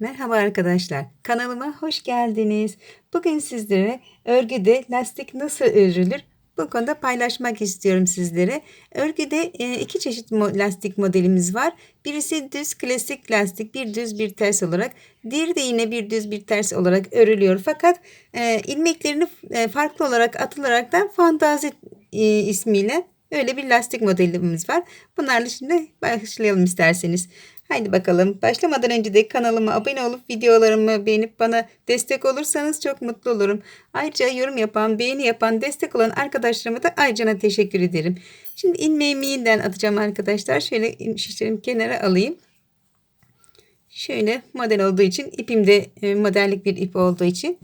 Merhaba arkadaşlar. Kanalıma hoş geldiniz. Bugün sizlere örgüde lastik nasıl örülür bu konuda paylaşmak istiyorum sizlere. Örgüde e, iki çeşit lastik modelimiz var. Birisi düz klasik lastik bir düz bir ters olarak. Diğeri de yine bir düz bir ters olarak örülüyor. Fakat e, ilmeklerini e, farklı olarak atılaraktan fantazi ismiyle öyle bir lastik modelimiz var. Bunlarla şimdi başlayalım isterseniz. Haydi bakalım. Başlamadan önce de kanalıma abone olup videolarımı beğenip bana destek olursanız çok mutlu olurum. Ayrıca yorum yapan, beğeni yapan, destek olan arkadaşlarıma da ayrıca teşekkür ederim. Şimdi ilmeğimi yeniden atacağım arkadaşlar. Şöyle şişlerimi kenara alayım. Şöyle model olduğu için ipimde e, modellik bir ip olduğu için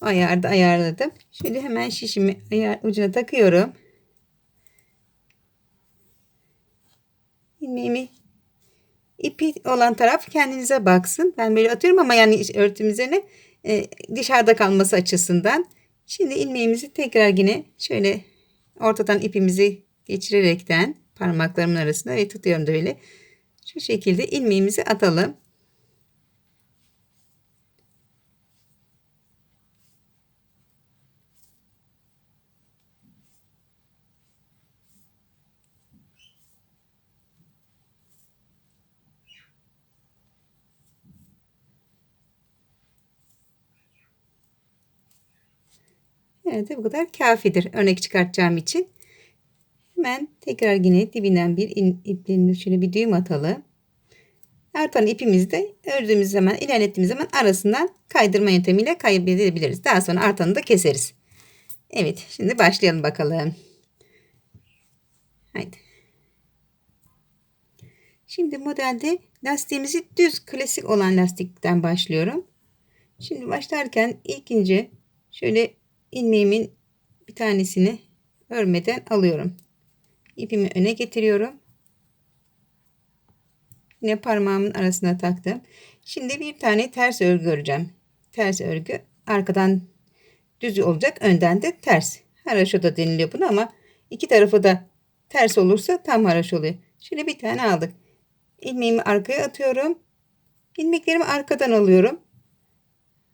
ayarda ayarladım. Şöyle hemen şişimi ayar, ucuna takıyorum. ilmeğimi ipi olan taraf kendinize baksın. Ben böyle atıyorum ama yani örtüm üzerine e, dışarıda kalması açısından. Şimdi ilmeğimizi tekrar yine şöyle ortadan ipimizi geçirerekten parmaklarımın arasında ve tutuyorum da öyle. Şu şekilde ilmeğimizi atalım. Evet bu kadar kafidir örnek çıkartacağım için. Hemen tekrar yine dibinden bir ipliğin şöyle bir düğüm atalım. Artan ipimizi de ördüğümüz zaman ilerlettiğimiz zaman arasından kaydırma yöntemiyle kaybedebiliriz. Daha sonra artanı da keseriz. Evet şimdi başlayalım bakalım. Haydi. Şimdi modelde lastiğimizi düz klasik olan lastikten başlıyorum. Şimdi başlarken ilk ince şöyle ilmeğimin bir tanesini örmeden alıyorum. İpimi öne getiriyorum. Yine parmağımın arasına taktım. Şimdi bir tane ters örgü öreceğim. Ters örgü arkadan düz olacak. Önden de ters. Haraşo da deniliyor buna ama iki tarafı da ters olursa tam haraş oluyor. Şöyle bir tane aldık. İlmeğimi arkaya atıyorum. İlmeklerimi arkadan alıyorum.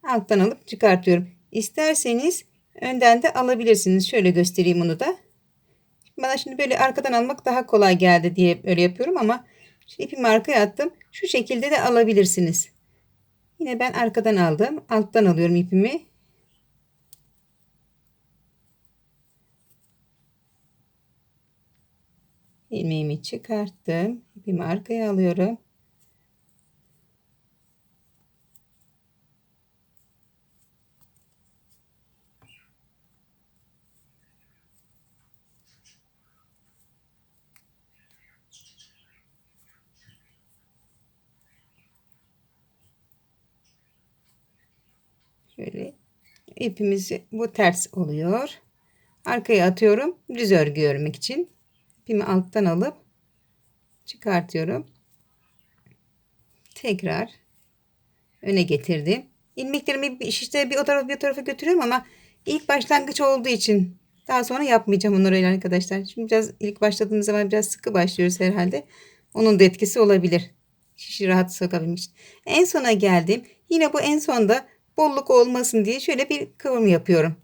Alttan alıp çıkartıyorum. İsterseniz Önden de alabilirsiniz. Şöyle göstereyim onu da. Bana şimdi böyle arkadan almak daha kolay geldi diye öyle yapıyorum ama ipimi arkaya attım. Şu şekilde de alabilirsiniz. Yine ben arkadan aldım. Alttan alıyorum ipimi. ilmeğimi çıkarttım. İpimi arkaya alıyorum. Şöyle ipimizi bu ters oluyor. Arkaya atıyorum. Düz örgü örmek için. İpimi alttan alıp çıkartıyorum. Tekrar öne getirdim. İlmeklerimi işte bir o tarafa bir o tarafa götürüyorum ama ilk başlangıç olduğu için daha sonra yapmayacağım onları öyle arkadaşlar. Şimdi biraz ilk başladığımız zaman biraz sıkı başlıyoruz herhalde. Onun da etkisi olabilir. Şişi rahat sokabilmek. En sona geldim. Yine bu en sonda bolluk olmasın diye şöyle bir kıvım yapıyorum.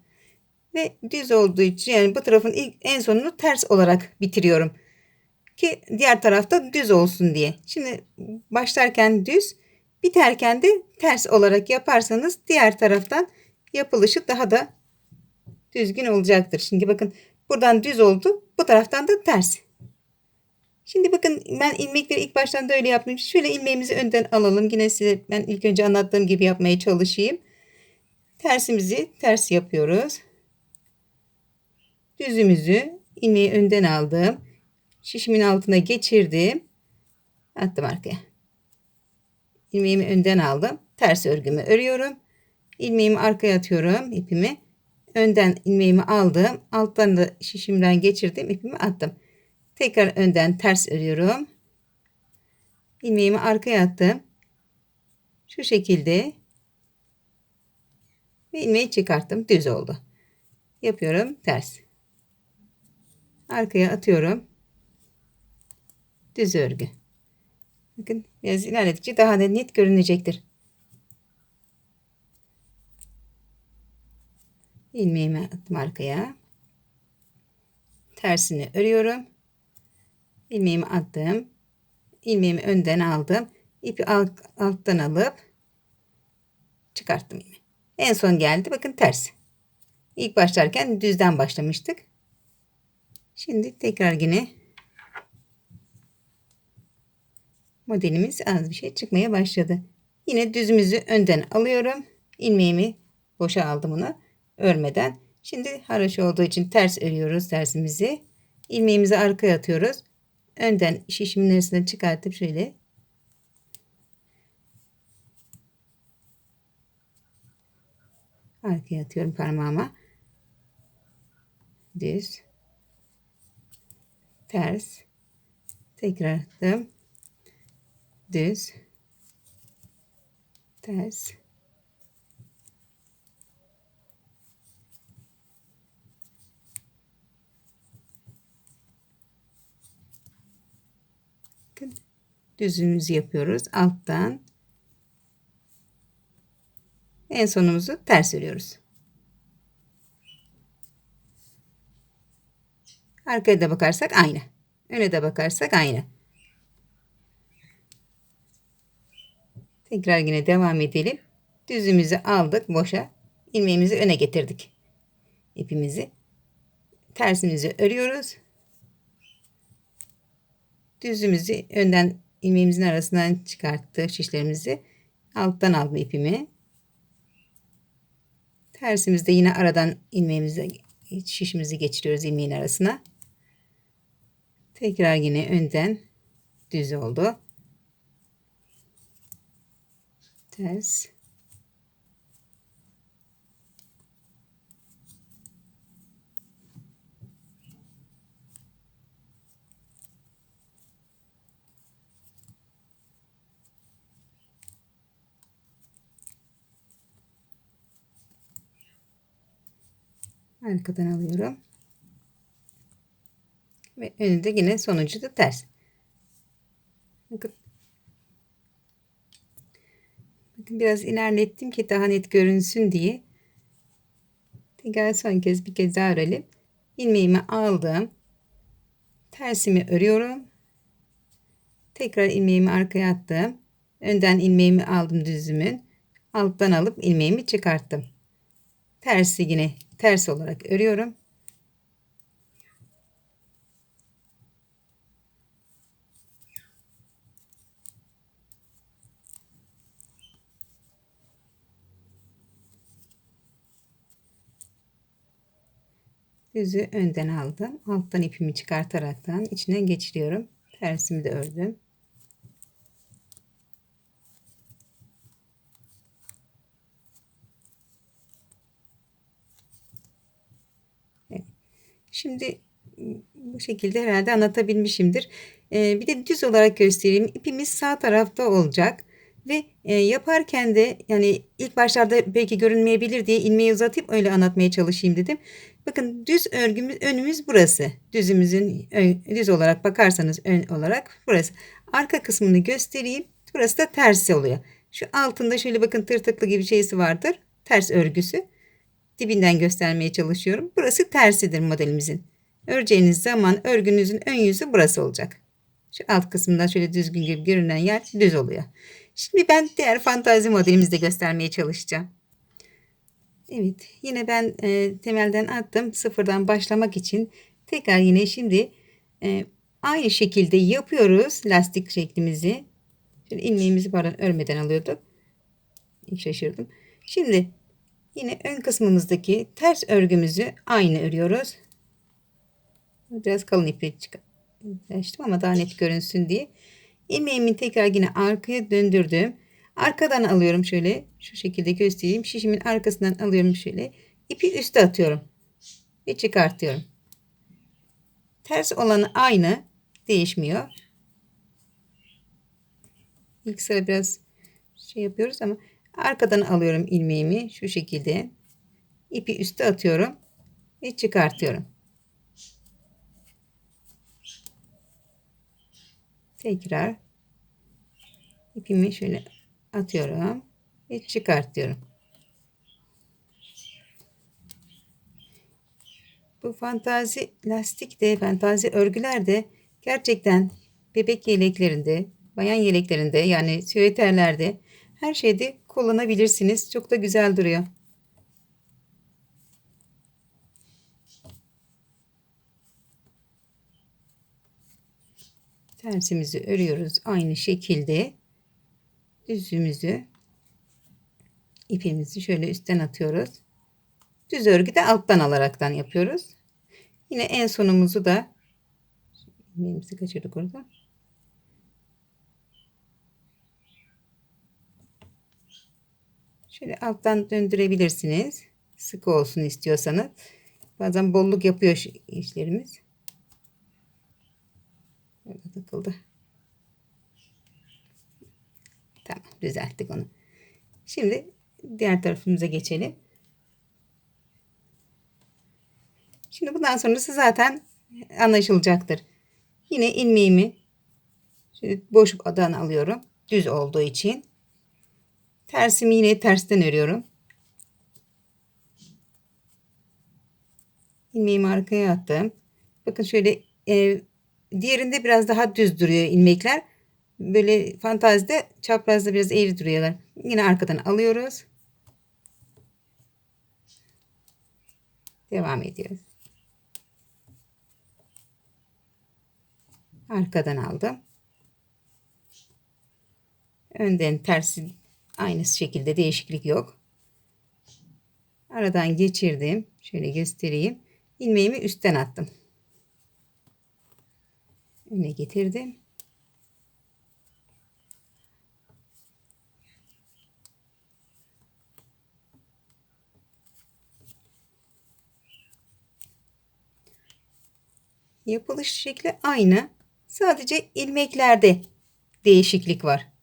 Ve düz olduğu için yani bu tarafın ilk, en sonunu ters olarak bitiriyorum. Ki diğer tarafta düz olsun diye. Şimdi başlarken düz biterken de ters olarak yaparsanız diğer taraftan yapılışı daha da düzgün olacaktır. Şimdi bakın buradan düz oldu. Bu taraftan da ters. Şimdi bakın ben ilmekleri ilk baştan da öyle yaptım. Şöyle ilmeğimizi önden alalım. Yine size ben ilk önce anlattığım gibi yapmaya çalışayım. Tersimizi ters yapıyoruz. Düzümüzü ilmeği önden aldım. Şişimin altına geçirdim. Attım arkaya. İlmeğimi önden aldım. Ters örgümü örüyorum. İlmeğimi arkaya atıyorum ipimi. Önden ilmeğimi aldım. Alttan da şişimden geçirdim. ipimi attım. Tekrar önden ters örüyorum. İlmeğimi arkaya attım. Şu şekilde ve ilmeği çıkarttım. Düz oldu. Yapıyorum ters. Arkaya atıyorum. Düz örgü. Bakın biraz ilerledikçe daha da net görünecektir. ilmeğimi attım arkaya. Tersini örüyorum. ilmeğimi attım. ilmeğimi önden aldım. ipi alt, alttan alıp çıkarttım ilmeği. En son geldi. Bakın ters. İlk başlarken düzden başlamıştık. Şimdi tekrar yine modelimiz az bir şey çıkmaya başladı. Yine düzümüzü önden alıyorum. ilmeğimi boşa aldım onu örmeden. Şimdi haraşo olduğu için ters örüyoruz tersimizi. ilmeğimizi arkaya atıyoruz. Önden şişimin arasından çıkartıp şöyle arkaya atıyorum parmağıma. Düz. Ters. Tekrar attım. Düz. Ters. Bakın düzümüzü yapıyoruz. Alttan en sonumuzu ters örüyoruz. Arkaya da bakarsak aynı. Öne de bakarsak aynı. Tekrar yine devam edelim. Düzümüzü aldık boşa. ilmeğimizi öne getirdik. İpimizi. Tersimizi örüyoruz. Düzümüzü önden ilmeğimizin arasından çıkarttı şişlerimizi. Alttan aldım ipimi. Tersimizde yine aradan ilmeğimizi şişimizi geçiriyoruz ilmeğin arasına. Tekrar yine önden düz oldu. Ters. Arkadan alıyorum. Ve önünde yine sonucu da ters. Bakın. Biraz ilerlettim ki daha net görünsün diye. Tekrar son kez bir kez daha örelim. İlmeğimi aldım. Tersimi örüyorum. Tekrar ilmeğimi arkaya attım. Önden ilmeğimi aldım düzümün. Alttan alıp ilmeğimi çıkarttım. Tersi yine ters olarak örüyorum. Düzü önden aldım. Alttan ipimi çıkartaraktan içine geçiriyorum. Tersimi de ördüm. Şimdi bu şekilde herhalde anlatabilmişimdir. Bir de düz olarak göstereyim. İpimiz sağ tarafta olacak. Ve yaparken de yani ilk başlarda belki görünmeyebilir diye ilmeği uzatıp öyle anlatmaya çalışayım dedim. Bakın düz örgümüz önümüz burası. Düzümüzün düz olarak bakarsanız ön olarak burası. Arka kısmını göstereyim. Burası da tersi oluyor. Şu altında şöyle bakın tırtıklı gibi şeysi vardır. Ters örgüsü. Dibinden göstermeye çalışıyorum. Burası tersidir modelimizin. Öreceğiniz zaman örgünüzün ön yüzü burası olacak. Şu alt kısmından şöyle düzgün gibi görünen yer düz oluyor. Şimdi ben diğer fantazi modelimizi de göstermeye çalışacağım. Evet yine ben e, temelden attım sıfırdan başlamak için tekrar yine şimdi e, aynı şekilde yapıyoruz lastik şeklimizi. Şimdi ilmeğimizi pardon örmeden alıyorduk. Şaşırdım. Şimdi yine ön kısmımızdaki ters örgümüzü aynı örüyoruz. Biraz kalın iple çıkarttım ama daha net görünsün diye. İlmeğimi tekrar yine arkaya döndürdüm. Arkadan alıyorum şöyle. Şu şekilde göstereyim. Şişimin arkasından alıyorum şöyle. İpi üste atıyorum. Ve çıkartıyorum. Ters olanı aynı. Değişmiyor. İlk sıra biraz şey yapıyoruz ama arkadan alıyorum ilmeğimi şu şekilde. İpi üste atıyorum ve çıkartıyorum. Tekrar ipimi şöyle atıyorum ve çıkartıyorum. Bu fantazi lastik de, fantazi örgüler de gerçekten bebek yeleklerinde, bayan yeleklerinde yani süveterlerde her şeyde kullanabilirsiniz. Çok da güzel duruyor. Tersimizi örüyoruz aynı şekilde. Düzümüzü ipimizi şöyle üstten atıyoruz. Düz örgü de alttan alaraktan yapıyoruz. Yine en sonumuzu da ilmeğimizi kaçırdık orada. Şöyle alttan döndürebilirsiniz. Sıkı olsun istiyorsanız. Bazen bolluk yapıyor işlerimiz. Böyle takıldı. Tamam düzelttik onu. Şimdi diğer tarafımıza geçelim. Şimdi bundan sonrası zaten anlaşılacaktır. Yine ilmeğimi boş adan alıyorum. Düz olduğu için. Tersimi yine tersten örüyorum. İlmeğimi arkaya attım. Bakın şöyle e, diğerinde biraz daha düz duruyor ilmekler. Böyle fantazide çaprazda biraz eğri duruyorlar. Yine arkadan alıyoruz. Devam ediyoruz. Arkadan aldım. Önden tersi aynı şekilde değişiklik yok. Aradan geçirdim. Şöyle göstereyim. İlmeğimi üstten attım. Öne getirdim. Yapılış şekli aynı. Sadece ilmeklerde değişiklik var.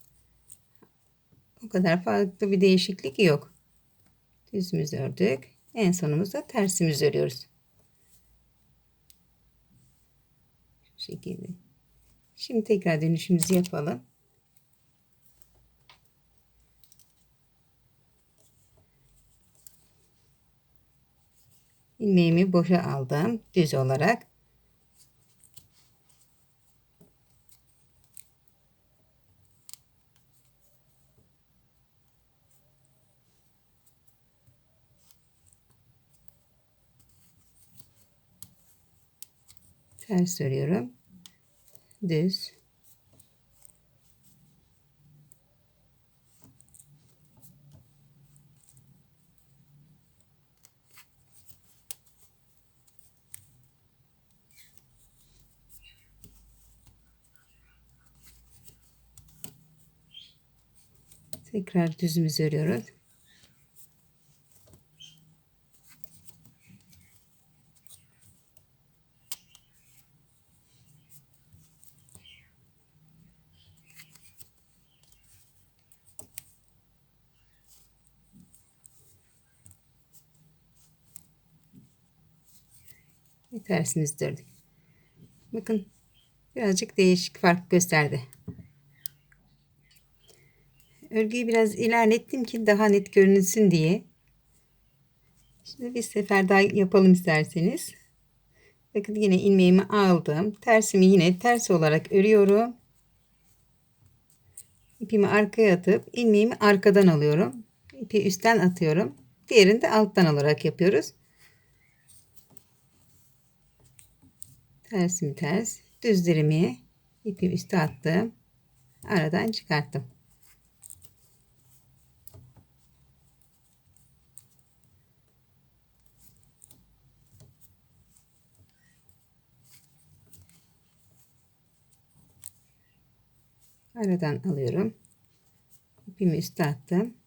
O kadar farklı bir değişiklik yok. Düzümüz ördük. En sonumuzda tersimiz örüyoruz. Şu şekilde. Şimdi tekrar dönüşümüzü yapalım. ilmeğimi boşa aldım düz olarak ters örüyorum düz. Tekrar düzümüzü örüyoruz tersini dördük. Bakın birazcık değişik fark gösterdi. Örgüyü biraz ilerlettim ki daha net görünsün diye. Şimdi bir sefer daha yapalım isterseniz. Bakın yine ilmeğimi aldım. Tersimi yine ters olarak örüyorum. İpimi arkaya atıp ilmeğimi arkadan alıyorum. İpi üstten atıyorum. Diğerini de alttan alarak yapıyoruz. Tersimi ters düzlerimi ipi üste attım aradan çıkarttım. Aradan alıyorum. İpimi üste attım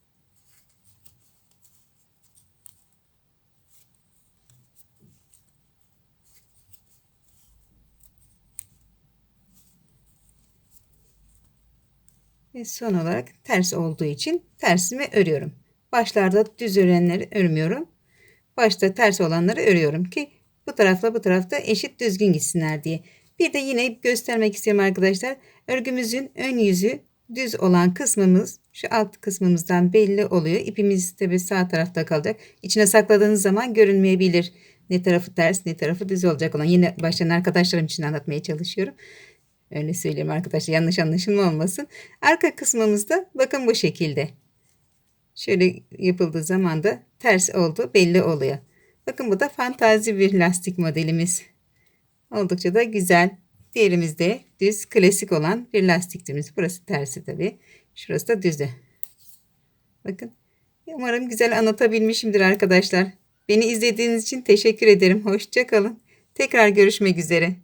Ve son olarak ters olduğu için tersimi örüyorum. Başlarda düz örenleri örmüyorum. Başta ters olanları örüyorum ki bu tarafla bu tarafta eşit düzgün gitsinler diye. Bir de yine göstermek istiyorum arkadaşlar. Örgümüzün ön yüzü düz olan kısmımız şu alt kısmımızdan belli oluyor. İpimiz tabi sağ tarafta kalacak. İçine sakladığınız zaman görünmeyebilir. Ne tarafı ters ne tarafı düz olacak olan. Yine başlayan arkadaşlarım için anlatmaya çalışıyorum. Öyle söyleyeyim arkadaşlar yanlış anlaşılma olmasın. Arka kısmımızda bakın bu şekilde. Şöyle yapıldığı zaman da ters oldu belli oluyor. Bakın bu da fantazi bir lastik modelimiz. Oldukça da güzel. Diğerimiz de düz klasik olan bir lastikimiz. Burası tersi tabii. Şurası da düzü. Bakın. Umarım güzel anlatabilmişimdir arkadaşlar. Beni izlediğiniz için teşekkür ederim. Hoşça kalın. Tekrar görüşmek üzere.